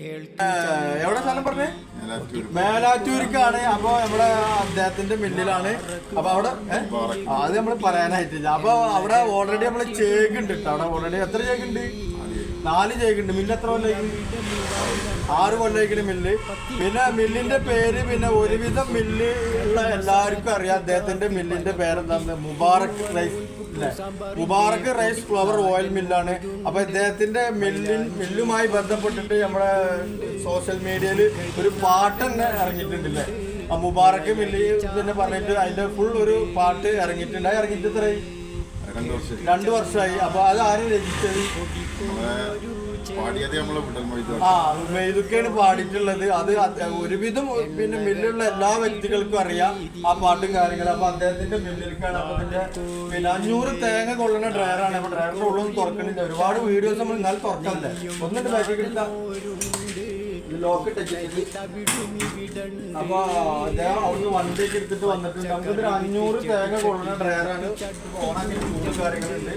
എവിടെ സ്ഥലം പറഞ്ഞേ? മേലാറ്റൂരിക്കാണ് അപ്പൊ നമ്മുടെ അദ്ദേഹത്തിന്റെ മില്ലിലാണ്. അപ്പൊ അവിടെ? അത് നമ്മൾ പറയാനായിട്ടില്ല. അപ്പൊ അവിടെ ഓൾറെഡി നമ്മൾ ചേക്ക് ഉണ്ട് അവിടെ ഓൾറെഡി എത്ര ചേക്ക് ഉണ്ട് നാല് ജയിക്കുന്നുണ്ട്. മില്ല് എത്ര കൊല്ലം ആറ് കൊല്ലായിക്കണ് മില്ല്. പിന്നെ മില്ലിന്റെ പേര് പിന്നെ ഒരുവിധം മില്ല് ഉള്ള എല്ലാവർക്കും അറിയാം. അദ്ദേഹത്തിന്റെ മില്ലിന്റെ പേരെന്താണ്? Mubarak rice? Mubarak rice flour oil മില്ലാണ്. അപ്പൊ ഇദ്ദേഹത്തിന്റെ മില്ലിൻ മില്ലുമായി ബന്ധപ്പെട്ടിട്ട് നമ്മുടെ സോഷ്യൽ മീഡിയയിൽ ഒരു പാട്ട് തന്നെ ഇറങ്ങിയിട്ടുണ്ടല്ലേ മുബാറക് മില്ല് തന്നെ പറഞ്ഞിട്ട് അതിന്റെ ഫുൾ ഒരു പാട്ട് ഇറങ്ങിയിട്ടുണ്ട്. ഇറങ്ങിയിട്ട് എത്രയായി? രണ്ട് വർഷം രണ്ടു വർഷമായി. അപ്പൊ അത് ആരും രചിച്ചത്? ആ മെയ്തുക്കാണ് പാടിയിട്ടുള്ളത്. അത് ഒരുവിധം പിന്നെ മില്ലുള്ള എല്ലാ വ്യക്തികൾക്കും അറിയാം ആ പാട്ടും കാര്യങ്ങളും. അപ്പൊ അദ്ദേഹത്തിന്റെ മില്ലിലേക്കാണ് അപ്പൊ പിന്നെ പിന്നെ അഞ്ഞൂറ് തേങ്ങ കൊള്ളുന്ന ഡ്രയറാണ്. അപ്പൊ ഡ്രയറിന്റെ ഉള്ളൊന്നും തുറക്കണില്ല. ഒരുപാട് വീഡിയോസ് നമ്മൾ എന്നാൽ തുറക്കണ്ടേ ഒന്നിട്ട് ബാക്കി വന്നിട്ടുണ്ട്. അഞ്ഞൂറ് തേങ്ങ ഓണാക്കി ചൂട് കാര്യങ്ങളുണ്ട്.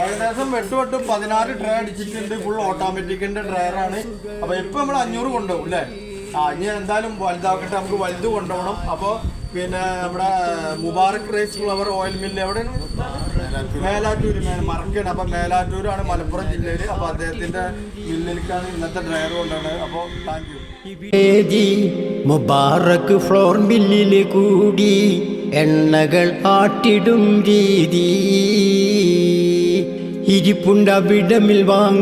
ഏകദേശം വെട്ട് വെട്ട് പതിനാറ് ഡ്രൈ അടിച്ചിട്ടുണ്ട്. ഫുൾ ഓട്ടോമാറ്റിക്കിന്റെ ഡ്രയറാണ്. അപ്പൊ ഇപ്പൊ നമ്മൾ അഞ്ഞൂറ് കൊണ്ടുപോകും അല്ലേ? ആ ഇനി എന്തായാലും വലുതാക്കട്ടെ. നമുക്ക് വലുത് കൊണ്ടുപോകണം. അപ്പൊ പിന്നെ നമ്മുടെ Mubarak rice flour oil mill എവിടെയാണ്? മേലാറ്റൂര്. മറക്കാണ് അപ്പൊ മേലാറ്റൂരാണ് മലപ്പുറം ജില്ലയിൽ അപ്പൊ അദ്ദേഹത്തിന്റെ മില്ലിലേക്കാണ് ഇന്നത്തെ ഡ്രൈവർ കൊണ്ടാണ്. അപ്പൊ താങ്ക് യു മുബാറക് ഫ്ലോർ മില്ലിൽ കൂടി എണ്ണകൾ ആട്ടിടും രീതി. ഇരിപ്പുണ്ടവിടമിൽ വാങ്ങ